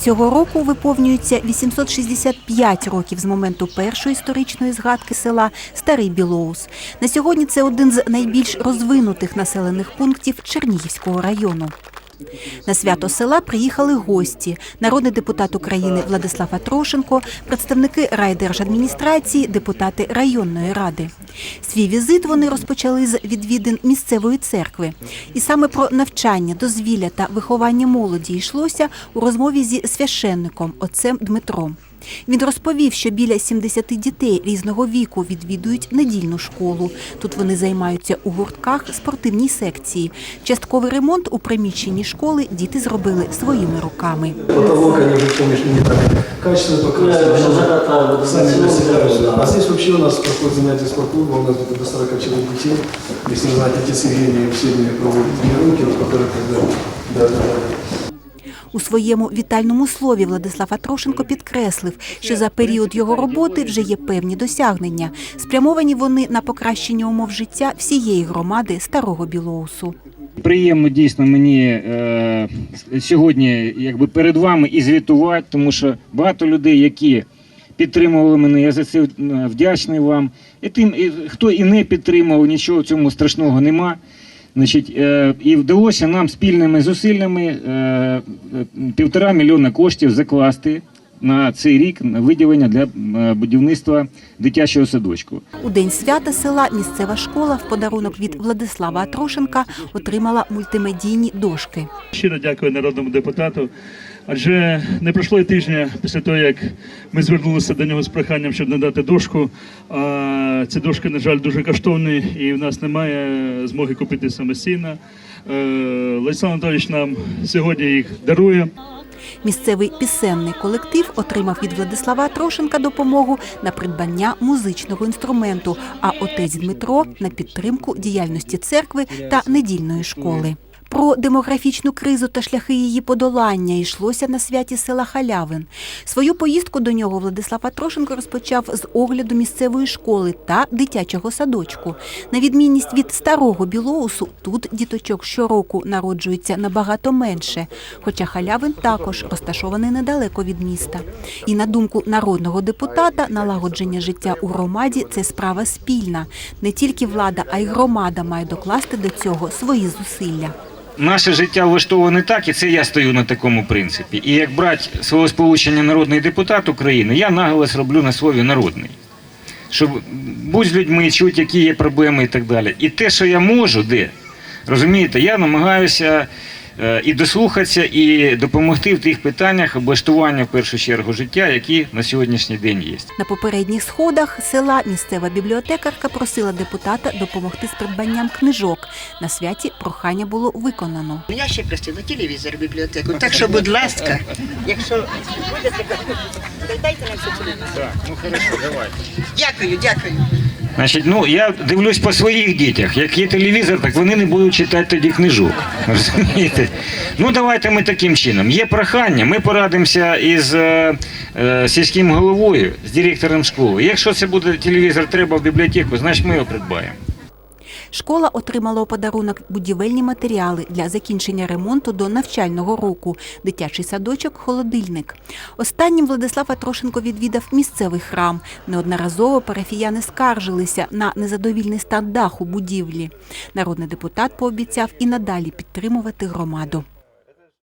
Цього року виповнюється 865 років з моменту першої історичної згадки села Старий Білоус. На сьогодні це один з найбільш розвинутих населених пунктів Чернігівського району. На свято села приїхали гості: народний депутат України Владислав Атрошенко, представники райдержадміністрації, депутати районної ради. Свій візит вони розпочали з відвідин місцевої церкви. І саме про навчання, дозвілля та виховання молоді йшлося у розмові зі священником отцем Дмитром. Він розповів, що біля 70 дітей різного віку відвідують недільну школу. Тут вони займаються у гуртках спортивній секції. Частковий ремонт у приміщенні школи діти зробили своїми руками. Потолок они уже, помнишь, не так качественно покрасили. Сами для себя. А здесь вообще у нас проходит занятие спортклуба, у нас до 40 человек детей. Если не знать, отец Евгений все дни проводит тренировки, в да, да, да. У своєму вітальному слові Владислав Атрошенко підкреслив, що за період його роботи вже є певні досягнення. Спрямовані вони на покращення умов життя всієї громади Старого Білоусу. Приємно дійсно мені е, сьогодні якби перед вами і звітувати, тому що багато людей, які підтримували мене, я за це е, вдячний вам. І тим, і, хто і не підтримував, нічого в цьому страшного нема. Значить, е, і вдалося нам спільними зусиллями е, е, півтора мільйона коштів закласти на цей рік на виділення для е, будівництва дитячого садочку. У день свята села місцева школа в подарунок від Владислава Атрошенка отримала мультимедійні дошки. Щиро дякую народному депутату. Адже не пройшло й тижня після того, як ми звернулися до нього з проханням, щоб надати дошку. А ці дошки, на жаль, дуже коштовні, і в нас немає змоги купити самостійно. Е, Анатолійович нам сьогодні їх дарує. Місцевий пісенний колектив отримав від Владислава Трошенка допомогу на придбання музичного інструменту, а отець Дмитро на підтримку діяльності церкви та недільної школи. Про демографічну кризу та шляхи її подолання йшлося на святі села Халявин. Свою поїздку до нього Владислав Атрошенко розпочав з огляду місцевої школи та дитячого садочку. На відмінність від старого Білоусу, тут діточок щороку народжується набагато менше, хоча Халявин також розташований недалеко від міста. І на думку народного депутата, налагодження життя у громаді це справа спільна. Не тільки влада, а й громада має докласти до цього свої зусилля. Наше життя влаштоване так, і це я стою на такому принципі. І як брати свого сполучення народний депутат України, я наголос роблю на слові народний. Щоб будь з людьми, чути, які є проблеми і так далі. І те, що я можу, де, розумієте, я намагаюся і дослухатися, і допомогти в тих питаннях облаштування в першу чергу життя, які на сьогоднішній день є. На попередніх сходах села місцева бібліотекарка просила депутата допомогти з придбанням книжок. На святі прохання було виконано. Я ще просила телевізор в бібліотеку. Так що, будь ласка, якщо будете, дайте нам все телевізор. Так, ну хорошо, давайте. Дякую, дякую. Значить, ну я дивлюсь по своїх дітях. Як є телевізор, так вони не будуть читати тоді книжок. Розумієте? Ну давайте ми таким чином. Є прохання, ми порадимося із е, е, сільським головою, з директором школи. Якщо це буде телевізор, треба в бібліотеку, значить ми його придбаємо. Школа отримала у подарунок будівельні матеріали для закінчення ремонту до навчального року, дитячий садочок, холодильник. Останнім Владислав Атрошенко відвідав місцевий храм. Неодноразово парафіяни скаржилися на незадовільний стан даху будівлі. Народний депутат пообіцяв і надалі підтримувати громаду.